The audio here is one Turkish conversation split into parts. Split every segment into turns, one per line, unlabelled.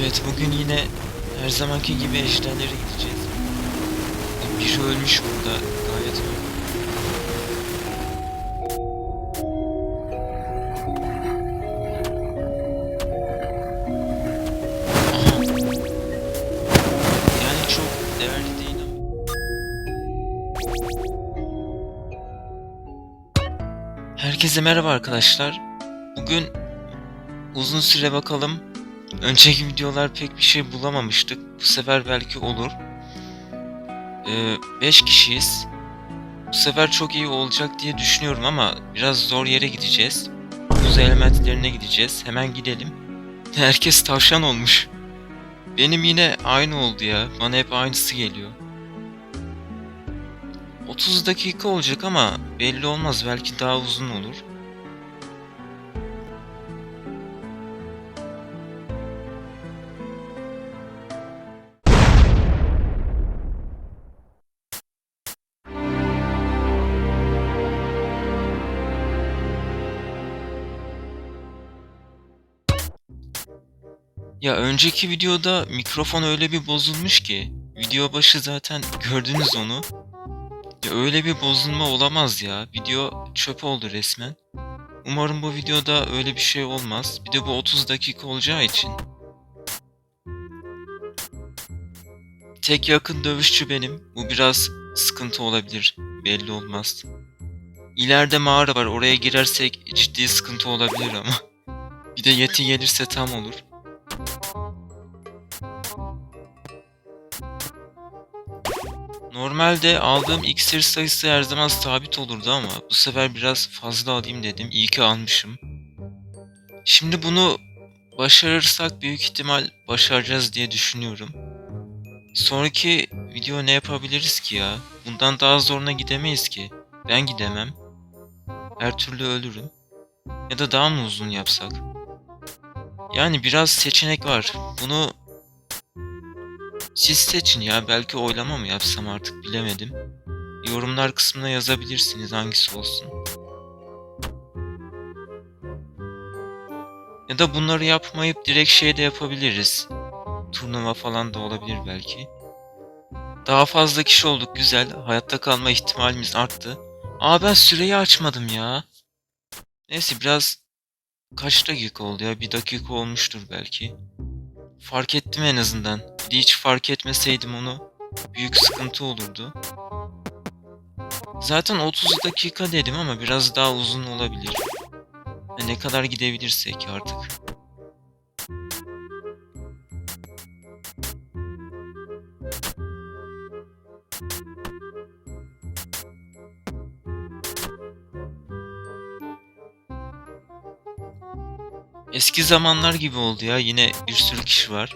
Evet bugün yine her zamanki gibi ejderlere gideceğiz. Biri ölmüş burada gayet ama. Herkese merhaba arkadaşlar. Bugün uzun süre bakalım Önceki videolar pek bir şey bulamamıştık. Bu sefer belki olur. 5 kişiyiz. Bu sefer çok iyi olacak diye düşünüyorum ama biraz zor yere gideceğiz. Buz elementlerine gideceğiz. Hemen gidelim. Herkes tavşan olmuş. Benim yine aynı oldu ya. Bana hep aynısı geliyor. 30 dakika olacak ama belli olmaz. Belki daha uzun olur. Ya önceki videoda mikrofon öyle bir bozulmuş ki video başı zaten gördünüz onu. Ya öyle bir bozulma olamaz ya. Video çöp oldu resmen. Umarım bu videoda öyle bir şey olmaz. Bir de bu 30 dakika olacağı için. Tek yakın dövüşçü benim. Bu biraz sıkıntı olabilir. Belli olmaz. İleride mağara var. Oraya girersek ciddi sıkıntı olabilir ama. Bir de Yeti gelirse tam olur. Normalde aldığım iksir sayısı her zaman sabit olurdu ama bu sefer biraz fazla alayım dedim. İyi ki almışım. Şimdi bunu başarırsak büyük ihtimal başaracağız diye düşünüyorum. Sonraki video ne yapabiliriz ki ya? Bundan daha zoruna gidemeyiz ki. Ben gidemem. Her türlü ölürüm. Ya da daha mı uzun yapsak? Yani biraz seçenek var. Bunu siz seçin ya. Belki oylama mı yapsam artık bilemedim. Yorumlar kısmına yazabilirsiniz hangisi olsun. Ya da bunları yapmayıp direkt şey de yapabiliriz. Turnuva falan da olabilir belki. Daha fazla kişi olduk güzel. Hayatta kalma ihtimalimiz arttı. Aa ben süreyi açmadım ya. Neyse biraz kaç dakika oldu ya? Bir dakika olmuştur belki. Fark ettim en azından. Bir de hiç fark etmeseydim onu büyük sıkıntı olurdu. Zaten 30 dakika dedim ama biraz daha uzun olabilir. Ne kadar gidebilirsek artık. Eski zamanlar gibi oldu ya. Yine bir sürü kişi var.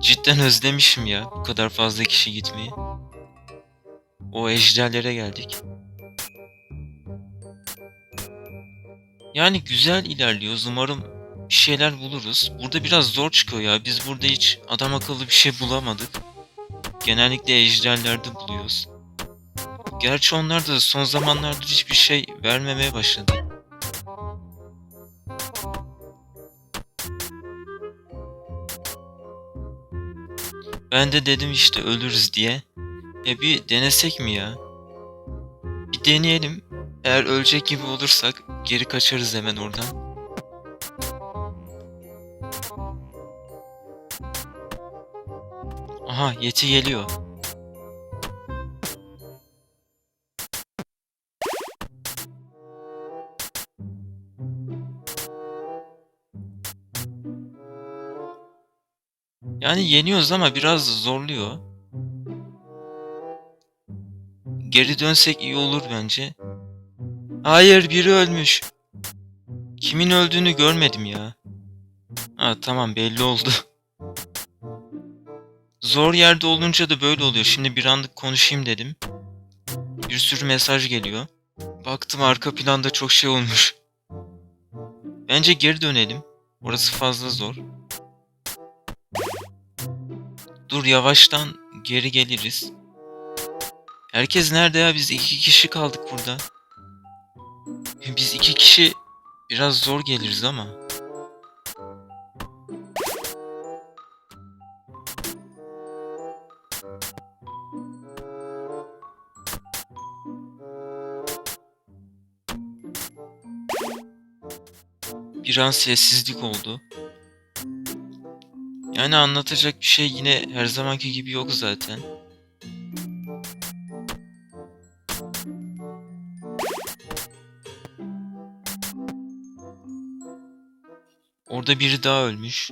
Cidden özlemişim ya bu kadar fazla kişi gitmeyi. O ejderlere geldik. Yani güzel ilerliyoruz. Umarım bir şeyler buluruz. Burada biraz zor çıkıyor ya. Biz burada hiç adam akıllı bir şey bulamadık. Genellikle ejderlerde buluyoruz. Gerçi onlar da son zamanlarda hiçbir şey vermemeye başladı. Ben de dedim işte ölürüz diye. E bir denesek mi ya? Bir deneyelim. Eğer ölecek gibi olursak geri kaçarız hemen oradan. Aha Yeti geliyor. Yani yeniyoruz ama biraz zorluyor. Geri dönsek iyi olur bence. Hayır biri ölmüş. Kimin öldüğünü görmedim ya. Ha tamam belli oldu. Zor yerde olunca da böyle oluyor. Şimdi bir anlık konuşayım dedim. Bir sürü mesaj geliyor. Baktım arka planda çok şey olmuş. Bence geri dönelim. Orası fazla zor. Dur yavaştan geri geliriz. Herkes nerede ya? Biz iki kişi kaldık burada. Biz iki kişi biraz zor geliriz ama. Bir an sessizlik oldu. Yani anlatacak bir şey yine her zamanki gibi yok zaten. Orada biri daha ölmüş.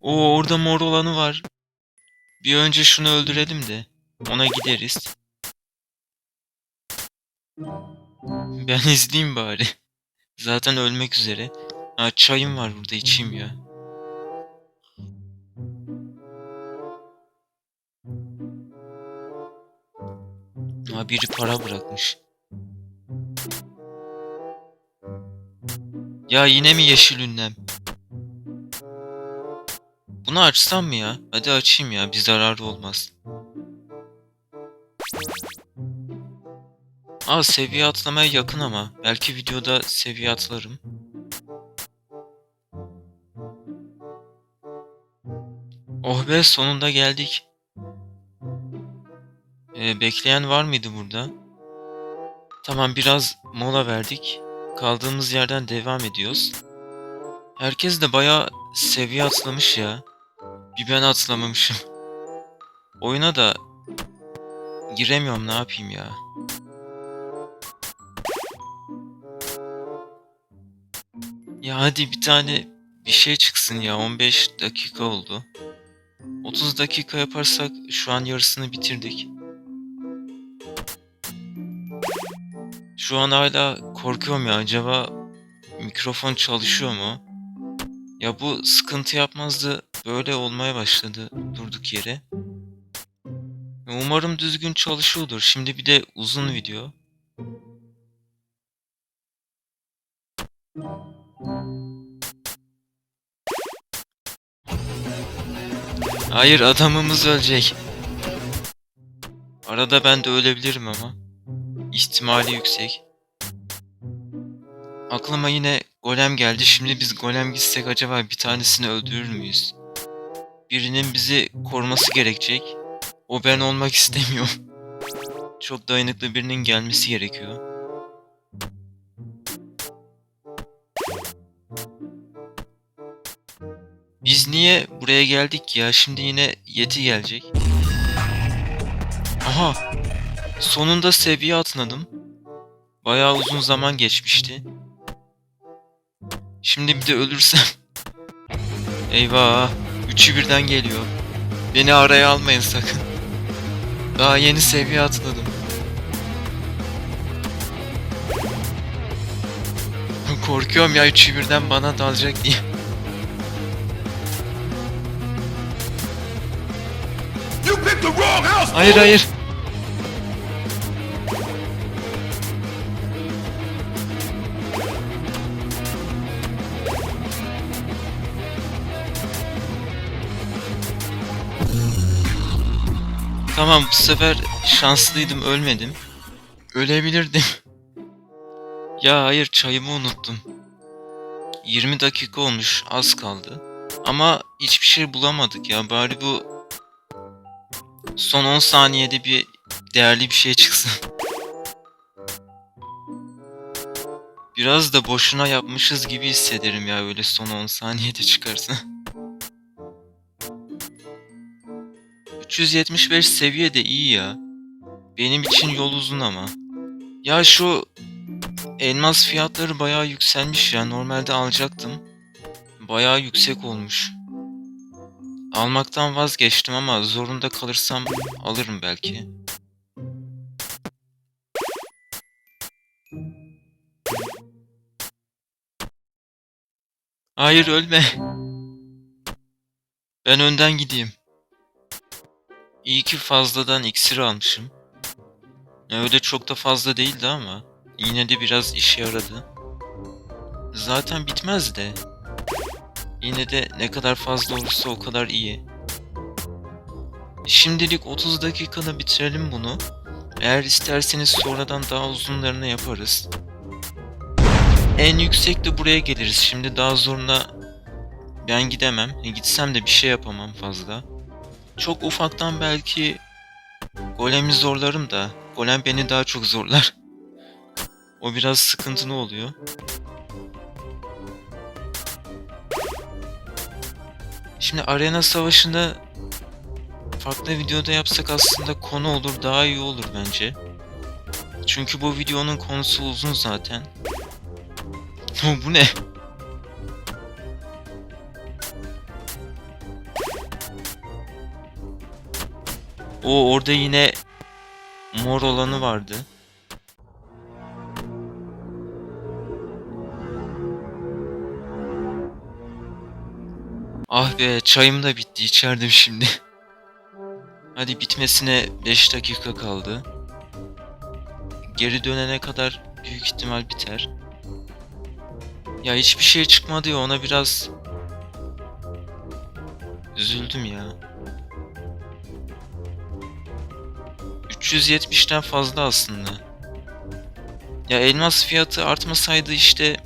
Oo orada mor olanı var. Bir önce şunu öldürelim de ona gideriz. Ben izleyeyim bari. Zaten ölmek üzere. Ha çayım var burada içeyim ya. Ha biri para bırakmış. Ya yine mi yeşil ünlem? Bunu açsam mı ya? Hadi açayım ya bir zararı olmaz. Aa seviye atlamaya yakın ama. Belki videoda seviye atlarım. Oh be sonunda geldik. Ee, bekleyen var mıydı burada? Tamam biraz mola verdik. Kaldığımız yerden devam ediyoruz. Herkes de bayağı seviye atlamış ya. Bir ben atlamamışım. Oyuna da giremiyorum ne yapayım ya. Ya hadi bir tane bir şey çıksın ya 15 dakika oldu. 30 dakika yaparsak şu an yarısını bitirdik. Şu an hala korkuyorum ya acaba mikrofon çalışıyor mu? Ya bu sıkıntı yapmazdı böyle olmaya başladı durduk yere. Umarım düzgün çalışıyordur. Şimdi bir de uzun video. Hayır adamımız ölecek. Arada ben de ölebilirim ama. İhtimali yüksek. Aklıma yine golem geldi. Şimdi biz golem gitsek acaba bir tanesini öldürür müyüz? Birinin bizi koruması gerekecek. O ben olmak istemiyorum. Çok dayanıklı birinin gelmesi gerekiyor. Biz niye buraya geldik ya? Şimdi yine Yeti gelecek. Aha! Sonunda seviye atladım. Bayağı uzun zaman geçmişti. Şimdi bir de ölürsem. Eyvah! Üçü birden geliyor. Beni araya almayın sakın. Daha yeni seviye atladım. Korkuyorum ya üçü birden bana dalacak diye. Hayır hayır. Tamam bu sefer şanslıydım ölmedim. Ölebilirdim. ya hayır çayımı unuttum. 20 dakika olmuş az kaldı. Ama hiçbir şey bulamadık ya bari bu son 10 saniyede bir değerli bir şey çıksın. Biraz da boşuna yapmışız gibi hissederim ya öyle son 10 saniyede çıkarsa. 375 seviye de iyi ya. Benim için yol uzun ama. Ya şu elmas fiyatları bayağı yükselmiş ya. Normalde alacaktım. Bayağı yüksek olmuş. Almaktan vazgeçtim ama zorunda kalırsam alırım belki. Hayır ölme. Ben önden gideyim. İyi ki fazladan iksir almışım. Öyle çok da fazla değildi ama yine de biraz işe yaradı. Zaten bitmez de. Yine de ne kadar fazla olursa o kadar iyi. Şimdilik 30 dakikada bitirelim bunu. Eğer isterseniz sonradan daha uzunlarını yaparız. En yüksek de buraya geliriz. Şimdi daha zoruna ben gidemem. E, gitsem de bir şey yapamam fazla. Çok ufaktan belki golemi zorlarım da golem beni daha çok zorlar. O biraz sıkıntılı oluyor. Şimdi arena savaşında farklı videoda yapsak aslında konu olur daha iyi olur bence. Çünkü bu videonun konusu uzun zaten. bu ne? O orada yine mor olanı vardı. Ah be çayım da bitti içerdim şimdi. Hadi bitmesine 5 dakika kaldı. Geri dönene kadar büyük ihtimal biter. Ya hiçbir şey çıkmadı ya ona biraz üzüldüm ya. 370'ten fazla aslında. Ya elmas fiyatı artmasaydı işte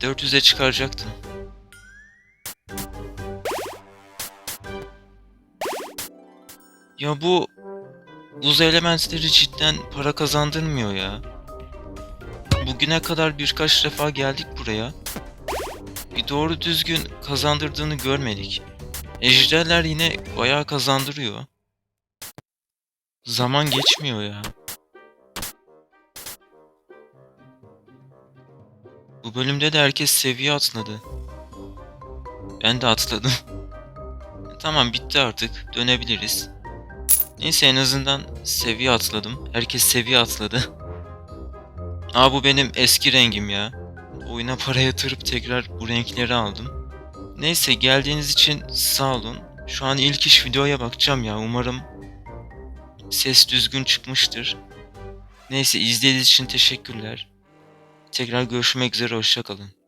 400'e çıkaracaktım. Ya bu buz elementleri cidden para kazandırmıyor ya. Bugüne kadar birkaç defa geldik buraya. Bir doğru düzgün kazandırdığını görmedik. Ejderler yine bayağı kazandırıyor. Zaman geçmiyor ya. Bu bölümde de herkes seviye atladı. Ben de atladım. tamam bitti artık. Dönebiliriz. Neyse en azından seviye atladım. Herkes seviye atladı. Aa bu benim eski rengim ya. Oyuna para yatırıp tekrar bu renkleri aldım. Neyse geldiğiniz için sağ olun. Şu an ilk iş videoya bakacağım ya. Umarım ses düzgün çıkmıştır. Neyse izlediğiniz için teşekkürler. Tekrar görüşmek üzere hoşçakalın.